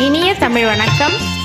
இனிய தமிழ் வணக்கம்.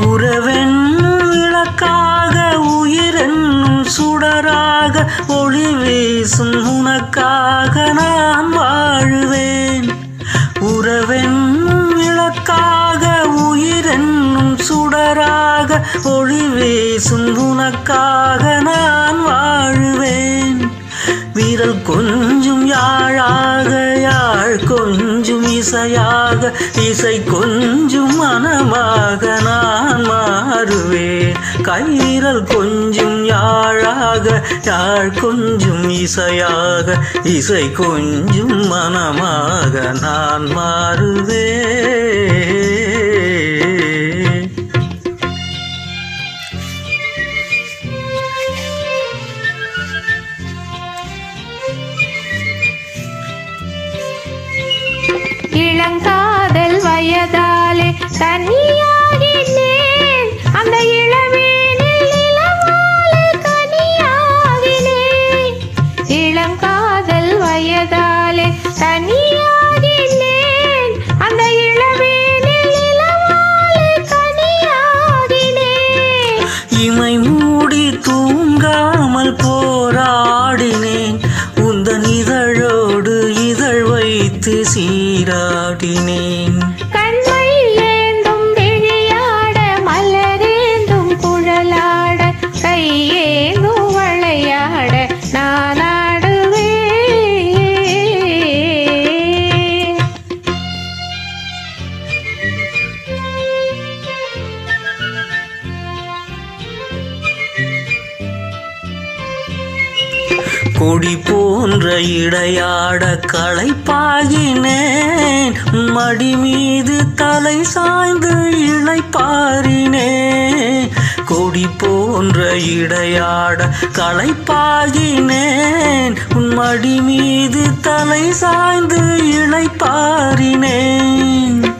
உறவென்னும் விளக்காக உயிரென்னும் சுடராக ஒளி வீசும் உனக்காக நான் வாழுவேன். உறவென்னும் விளக்காக உயிரென்னும் சுடராக ஒளி வீசும் உனக்காக நான் வாழுவேன். விரல் கொஞ்சும் யாழாக யாழ் கொஞ்சும் இசையாக இசை கொஞ்சும் மாறுவேன் கைவிரல் கொஞ்சும் யாழாக யாழ் கொஞ்சும் இசையாக இசை கொஞ்சும் மனமாக நான் மாறுவே இளங்காதல் வயதாலே தனியாகினேன். அந்த சீராடினேன் கொடி போன்ற இடையாட களைப்பாகினேன். மடி மீது தலை சாய்ந்து இளைப்பாரினேன் கொடி போன்ற இடையாட களைப்பாகினேன். உன் மடி மீது தலை சாய்ந்து இளைப்பாரினேன்